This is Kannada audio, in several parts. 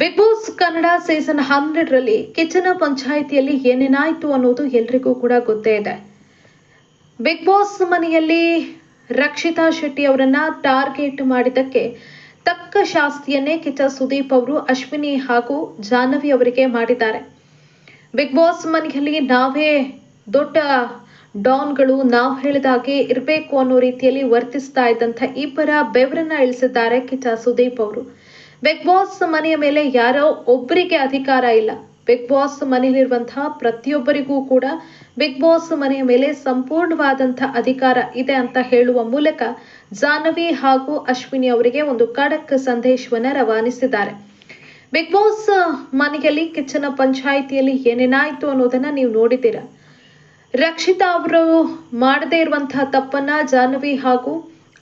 ಬಿಗ್ ಬಾಸ್ ಕನ್ನಡ ಸೀಸನ್ ಹನ್ನೆರಡರಲ್ಲಿ ಕಿಚನ ಪಂಚಾಯಿತಿಯಲ್ಲಿ ಏನೇನಾಯ್ತು ಅನ್ನೋದು ಎಲ್ರಿಗೂ ಕೂಡ ಗೊತ್ತೇ ಇದೆ. ಬಿಗ್ ಬಾಸ್ ಮನೆಯಲ್ಲಿ ರಕ್ಷಿತಾ ಶೆಟ್ಟಿ ಅವರನ್ನ ಟಾರ್ಗೆಟ್ ಮಾಡಿದ್ದಕ್ಕೆ ತಕ್ಕ ಶಾಸ್ತಿಯನ್ನೇ ಕಿಚ್ಚ ಸುದೀಪ್ ಅವರು, ಅಶ್ವಿನಿ ಹಾಗೂ ಜಾಹ್ನವಿ ಅವರಿಗೆ ಮಾಡಿದ್ದಾರೆ. ಬಿಗ್ ಬಾಸ್ ಮನೆಯಲ್ಲಿ ನಾವೇ ದೊಡ್ಡ ಡಾನ್ಗಳು, ನಾವು ಹೇಳಿದಾಗೆ ಇರಬೇಕು ಅನ್ನೋ ರೀತಿಯಲ್ಲಿ ವರ್ತಿಸ್ತಾ ಇದ್ದಂಥ ಇಬ್ಬರ ಬೆವರನ್ನ ಇಳಿಸಿದ್ದಾರೆ ಕಿಚ್ಚ ಸುದೀಪ್ ಅವರು. ಬಿಗ್ ಬಾಸ್ ಮನೆಯ ಮೇಲೆ ಯಾರೋ ಒಬ್ಬರಿಗೆ ಅಧಿಕಾರ ಇಲ್ಲ. ಬಿಗ್ ಬಾಸ್ ಮನೆಯಲ್ಲಿರುವಂತಹ ಪ್ರತಿಯೊಬ್ಬರಿಗೂ ಕೂಡ ಬಿಗ್ ಬಾಸ್ ಮನೆಯ ಮೇಲೆ ಸಂಪೂರ್ಣವಾದಂತಹ ಅಧಿಕಾರ ಇದೆ ಅಂತ ಹೇಳುವ ಮೂಲಕ ಜಾಹ್ನವಿ ಹಾಗೂ ಅಶ್ವಿನಿ ಅವರಿಗೆ ಒಂದು ಖಡಕ್ ಸಂದೇಶವನ್ನ ರವಾನಿಸಿದ್ದಾರೆ. ಬಿಗ್ ಬಾಸ್ ಮನೆಯಲ್ಲಿ ಕಿಚ್ಚನ ಪಂಚಾಯಿತಿಯಲ್ಲಿ ಏನೇನಾಯ್ತು ಅನ್ನೋದನ್ನ ನೀವು ನೋಡಿದ್ದೀರಾ? ರಕ್ಷಿತಾ ಅವರು ಮಾಡದೇ ಇರುವಂತಹ ತಪ್ಪನ್ನ ಜಾಹ್ನವಿ ಹಾಗೂ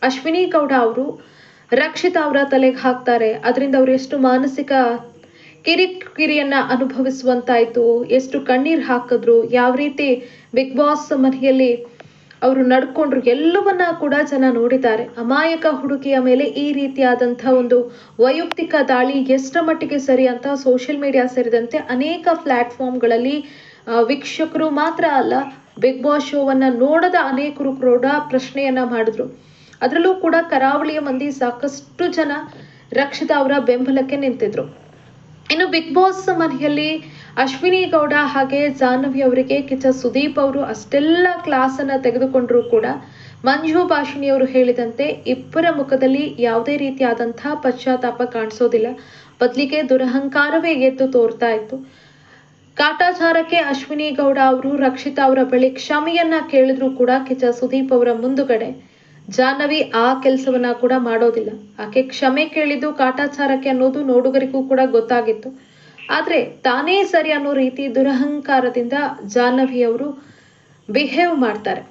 ಅಶ್ವಿನಿ ಗೌಡ ಅವರು ರಕ್ಷಿತಾ ಅವರ ತಲೆಗೆ ಹಾಕ್ತಾರೆ. ಅದರಿಂದ ಅವರು ಎಷ್ಟು ಮಾನಸಿಕ ಕಿರಿಕಿರಿಯನ್ನ ಅನುಭವಿಸುವಂತಾಯ್ತು, ಎಷ್ಟು ಕಣ್ಣೀರು ಹಾಕಿದ್ರು, ಯಾವ ರೀತಿ ಬಿಗ್ ಬಾಸ್ ಮನೆಯಲ್ಲಿ ಅವರು ನಡ್ಕೊಂಡ್ರು, ಎಲ್ಲವನ್ನ ಕೂಡ ಜನ ನೋಡಿದ್ದಾರೆ. ಅಮಾಯಕ ಹುಡುಗಿಯ ಮೇಲೆ ಈ ರೀತಿಯಾದಂತಹ ಒಂದು ವೈಯಕ್ತಿಕ ದಾಳಿ ಎಷ್ಟರ ಮಟ್ಟಿಗೆ ಸರಿ ಅಂತ ಸೋಷಿಯಲ್ ಮೀಡಿಯಾ ಸೇರಿದಂತೆ ಅನೇಕ ಪ್ಲಾಟ್ಫಾರ್ಮ್ಗಳಲ್ಲಿ ವೀಕ್ಷಕರು ಮಾತ್ರ ಅಲ್ಲ, ಬಿಗ್ ಬಾಸ್ ಶೋವನ್ನ ನೋಡದ ಅನೇಕರು ಕೂಡ ಪ್ರಶ್ನೆಯನ್ನ ಮಾಡಿದ್ರು. ಅದರಲ್ಲೂ ಕೂಡ ಕರಾವಳಿಯ ಮಂದಿ ಸಾಕಷ್ಟು ಜನ ರಕ್ಷಿತಾ ಅವರ ಬೆಂಬಲಕ್ಕೆ ನಿಂತಿದ್ರು. ಇನ್ನು ಬಿಗ್ ಬಾಸ್ ಮನೆಯಲ್ಲಿ ಅಶ್ವಿನಿ ಗೌಡ ಹಾಗೆ ಜಾಹ್ನವಿ ಅವರಿಗೆ ಕಿಚ್ಚ ಸುದೀಪ್ ಅವರು ಅಷ್ಟೆಲ್ಲ ಕ್ಲಾಸ್ ಅನ್ನ ತೆಗೆದುಕೊಂಡ್ರು ಕೂಡ ಮಂಜು ಭಾಷಿಣಿ ಅವರು ಹೇಳಿದಂತೆ ಇಬ್ಬರ ಮುಖದಲ್ಲಿ ಯಾವುದೇ ರೀತಿಯಾದಂತಹ ಪಶ್ಚಾತ್ತಾಪ ಕಾಣಿಸೋದಿಲ್ಲ. ಬದಲಿಗೆ ದುರಹಂಕಾರವೇ ಎದ್ದು ತೋರ್ತಾ ಇತ್ತು. ಕಾಟಾಚಾರಕ್ಕೆ ಅಶ್ವಿನಿ ಗೌಡ ಅವರು ರಕ್ಷಿತಾ ಅವರ ಬಳಿ ಕ್ಷಮೆಯನ್ನ ಕೇಳಿದ್ರು ಕೂಡ ಕಿಚ್ಚ ಸುದೀಪ್ ಅವರ ಮುಂದುಗಡೆ ಜಾಹ್ನವಿ ಆ ಕೆಲಸವನ್ನ ಕೂಡ ಮಾಡೋದಿಲ್ಲ. ಆಕೆ ಕ್ಷಮೆ ಕೇಳಿದ್ದು ಕಾಟಾಚಾರಕ್ಕೆ ಅನ್ನೋದು ನೋಡುಗರಿಗೂ ಕೂಡ ಗೊತ್ತಾಗಿತ್ತು. ಆದ್ರೆ ತಾನೇ ಸರಿ ಅನ್ನೋ ರೀತಿ ದುರಹಂಕಾರದಿಂದ ಜಾಹ್ನವಿ ಅವರು ಬಿಹೇವ್ ಮಾಡ್ತಾರೆ.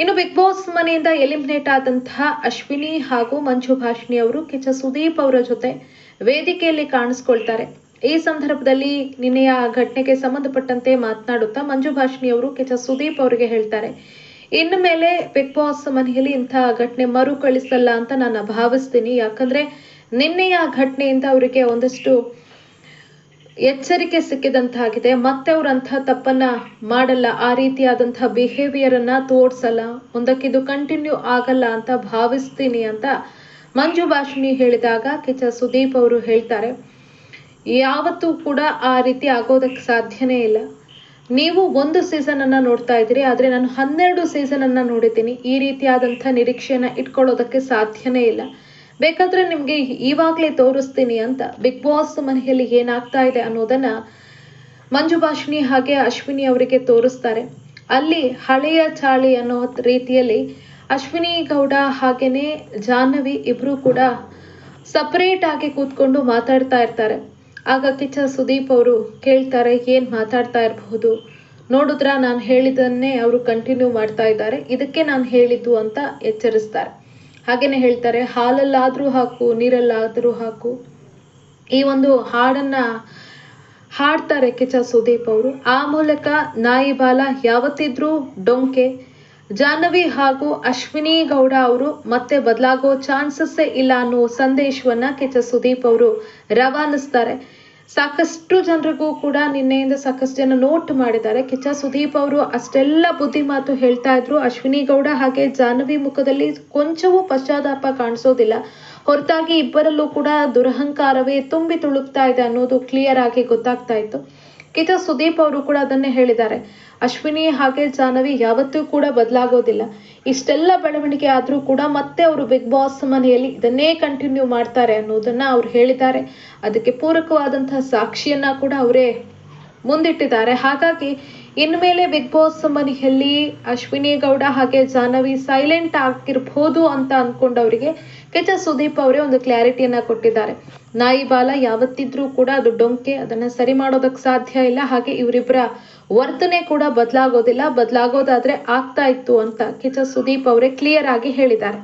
ಇನ್ನು ಬಿಗ್ ಬಾಸ್ ಮನೆಯಿಂದ ಎಲಿಮಿನೇಟ್ ಆದಂತಹ ಅಶ್ವಿನಿ ಹಾಗೂ ಮಂಜು ಭಾಷಿಣಿ ಅವರು ಕಿಚ್ಚ ಸುದೀಪ್ ಅವರ ಜೊತೆ ವೇದಿಕೆಯಲ್ಲಿ ಕಾಣಿಸ್ಕೊಳ್ತಾರೆ. ಈ ಸಂದರ್ಭದಲ್ಲಿ ನಿನ್ನೆಯ ಘಟನೆಗೆ ಸಂಬಂಧಪಟ್ಟಂತೆ ಮಾತನಾಡುತ್ತಾ ಮಂಜು ಭಾಷಿಣಿ ಅವರು ಕಿಚ್ಚ ಸುದೀಪ್ ಅವರಿಗೆ ಹೇಳ್ತಾರೆ ಇನ್ನು ಮೇಲೆ ಬಿಗ್ ಬಾಸ್ ಮನೆಯಲ್ಲಿ ಇಂಥ ಘಟನೆ ಮರುಕಳಿಸಲ್ಲ ಅಂತ ನಾನು ಭಾವಿಸ್ತೀನಿ. ಯಾಕಂದ್ರೆ ನಿನ್ನೆಯ ಘಟನೆಯಿಂದ ಅವರಿಗೆ ಒಂದಷ್ಟು ಎಚ್ಚರಿಕೆ ಸಿಕ್ಕಿದಂತಾಗಿದೆ. ಮತ್ತೆ ಅವ್ರು ಅಂತ ತಪ್ಪನ್ನ ಮಾಡಲ್ಲ. ಆ ರೀತಿಯಾದಂತಹ ಬಿಹೇವಿಯರ್ ಅನ್ನ ತೋರ್ಸಲ್ಲ. ಒಂದಕ್ಕಿದು ಕಂಟಿನ್ಯೂ ಆಗಲ್ಲ ಅಂತ ಭಾವಿಸ್ತೀನಿ ಅಂತ ಮಂಜು ಭಾಷಿಣಿ ಹೇಳಿದಾಗ ಕಿಚ್ಚ ಸುದೀಪ್ ಅವರು ಹೇಳ್ತಾರೆ. ಯಾವತ್ತೂ ಕೂಡ ಆ ರೀತಿ ಆಗೋದಕ್ಕೆ ಸಾಧ್ಯನೇ ಇಲ್ಲ. ನೀವು ಒಂದು ಸೀಸನ್ ಅನ್ನ ನೋಡ್ತಾ ಇದ್ದೀರಿ, ಆದ್ರೆ ನಾನು ಹನ್ನೆರಡು ಸೀಸನ್ ಅನ್ನ ನೋಡಿದ್ದೀನಿ. ಈ ರೀತಿಯಾದಂಥ ನಿರೀಕ್ಷೆಯನ್ನ ಇಟ್ಕೊಳ್ಳೋದಕ್ಕೆ ಸಾಧ್ಯನೇ ಇಲ್ಲ. ಬೇಕಾದ್ರೆ ನಿಮ್ಗೆ ಈವಾಗ್ಲೇ ತೋರಿಸ್ತೀನಿ ಅಂತ ಬಿಗ್ ಬಾಸ್ ಮನೆಯಲ್ಲಿ ಏನಾಗ್ತಾ ಇದೆ ಅನ್ನೋದನ್ನ ಮಂಜು ಭಾಷಿಣಿ ಹಾಗೆ ಅಶ್ವಿನಿ ಅವರಿಗೆ ತೋರಿಸ್ತಾರೆ. ಅಲ್ಲಿ ಹಳೆಯ ಚಾಳಿ ಅನ್ನೋ ರೀತಿಯಲ್ಲಿ ಅಶ್ವಿನಿ ಗೌಡ ಹಾಗೇನೆ ಜಾಹ್ನವಿ ಇಬ್ರು ಕೂಡ ಸಪರೇಟ್ ಆಗಿ ಕೂತ್ಕೊಂಡು ಮಾತಾಡ್ತಾ ಇರ್ತಾರೆ. ಆಗ ಕಿಚ್ಚ ಸುದೀಪ್ ಅವರು ಕೇಳ್ತಾರೆ, ಏನು ಮಾತಾಡ್ತಾ ಇರಬಹುದು? ನೋಡಿದ್ರ, ನಾನು ಹೇಳಿದ್ದನ್ನೇ ಅವರು ಕಂಟಿನ್ಯೂ ಮಾಡ್ತಾ ಇದ್ದಾರೆ, ಇದಕ್ಕೆ ನಾನು ಹೇಳಿದ್ದು ಅಂತ ಎಚ್ಚರಿಸ್ತಾರೆ. ಹಾಗೇನೆ ಹೇಳ್ತಾರೆ, ಹಾಲಲ್ಲಾದರೂ ಹಾಕು, ನೀರಲ್ಲಾದರೂ ಹಾಕು. ಈ ಒಂದು ಹಾಡನ್ನ ಹಾಡ್ತಾರೆ ಕಿಚ್ಚ ಸುದೀಪ್ ಅವರು. ಆ ಮೂಲಕ ನಾಯಿ ಬಾಲ ಯಾವತ್ತಿದ್ರೂ ಡೊಂಕೆ ಜಾಹ್ನವಿ ಹಾಗೂ ಅಶ್ವಿನಿ ಗೌಡ ಅವರು ಮತ್ತೆ ಬದಲಾಗೋ ಚಾನ್ಸಸ್ಸೇ ಇಲ್ಲ ಅನ್ನೋ ಸಂದೇಶವನ್ನ ಕೆಚ ಸುದೀಪ್ ಅವರು ರವಾನಿಸ್ತಾರೆ. ಸಾಕಷ್ಟು ಜನರಿಗೂ ಕೂಡ ನಿನ್ನೆಯಿಂದ ಸಾಕಷ್ಟು ಜನ ನೋಟ್ ಮಾಡಿದ್ದಾರೆ. ಕಿಚ್ಚ ಸುದೀಪ್ ಅವರು ಅಷ್ಟೆಲ್ಲ ಬುದ್ಧಿ ಮಾತು ಹೇಳ್ತಾ ಇದ್ರು. ಅಶ್ವಿನಿ ಗೌಡ ಹಾಗೆ ಜಾಹ್ನವಿ ಮುಖದಲ್ಲಿ ಕೊಂಚವೂ ಪಶ್ಚಾತ್ತಾಪ ಕಾಣಿಸೋದಿಲ್ಲ. ಹೊರತಾಗಿ ಇಬ್ಬರಲ್ಲೂ ಕೂಡ ದುರಹಂಕಾರವೇ ತುಂಬಿ ತುಳುಕ್ತಾ ಇದೆ ಅನ್ನೋದು ಕ್ಲಿಯರ್ ಆಗಿ ಗೊತ್ತಾಗ್ತಾ ಇತ್ತು. ಕಿಚ್ಚ ಸುದೀಪ್ ಅವರು ಕೂಡ ಅದನ್ನೇ ಹೇಳಿದ್ದಾರೆ. ಅಶ್ವಿನಿ ಹಾಗೆ ಜಾಹ್ನವಿ ಯಾವತ್ತೂ ಕೂಡ ಬದಲಾಗೋದಿಲ್ಲ. ಇಷ್ಟೆಲ್ಲ ಬೆಳವಣಿಗೆ ಆದರೂ ಕೂಡ ಮತ್ತೆ ಅವರು ಬಿಗ್ ಬಾಸ್ ಮನೆಯಲ್ಲಿ ಇದನ್ನೇ ಕಂಟಿನ್ಯೂ ಮಾಡ್ತಾರೆ ಅನ್ನೋದನ್ನ ಅವ್ರು ಹೇಳಿದ್ದಾರೆ. ಅದಕ್ಕೆ ಪೂರಕವಾದಂತಹ ಸಾಕ್ಷಿಯನ್ನ ಕೂಡ ಅವರೇ ಮುಂದಿಟ್ಟಿದ್ದಾರೆ. ಹಾಗಾಗಿ ಇನ್ಮೇಲೆ ಬಿಗ್ ಬಾಸ್ ಮನೆಯಲ್ಲಿ ಅಶ್ವಿನಿ ಗೌಡ ಹಾಗೆ ಜಾಹ್ನವಿ ಸೈಲೆಂಟ್ ಆಗಿರ್ಬೋದು ಅಂತ ಕಿಚ್ಚ ಸುದೀಪ್ ಅವರೇ ಒಂದು ಕ್ಲಾರಿಟಿಯನ್ನ ಕೊಟ್ಟಿದ್ದಾರೆ. ನಾಯಿ ಬಾಲ ಯಾವತ್ತಿದ್ರೂ ಕೂಡ ಅದು ಡೊಂಕೆ, ಅದನ್ನ ಸರಿ ಮಾಡೋದಕ್ಕೆ ಸಾಧ್ಯ ಇಲ್ಲ. ಹಾಗೆ ಇವರಿಬ್ಬರ ವರ್ತನೆ ಕೂಡ ಬದಲಾಗೋದಿಲ್ಲ. ಬದಲಾಗೋದಾದ್ರೆ ಆಗ್ತಾ ಇತ್ತು ಅಂತ ಕೆಚ ಸುದೀಪ್ ಅವರೇ ಕ್ಲಿಯರ್ ಆಗಿ ಹೇಳಿದ್ದಾರೆ.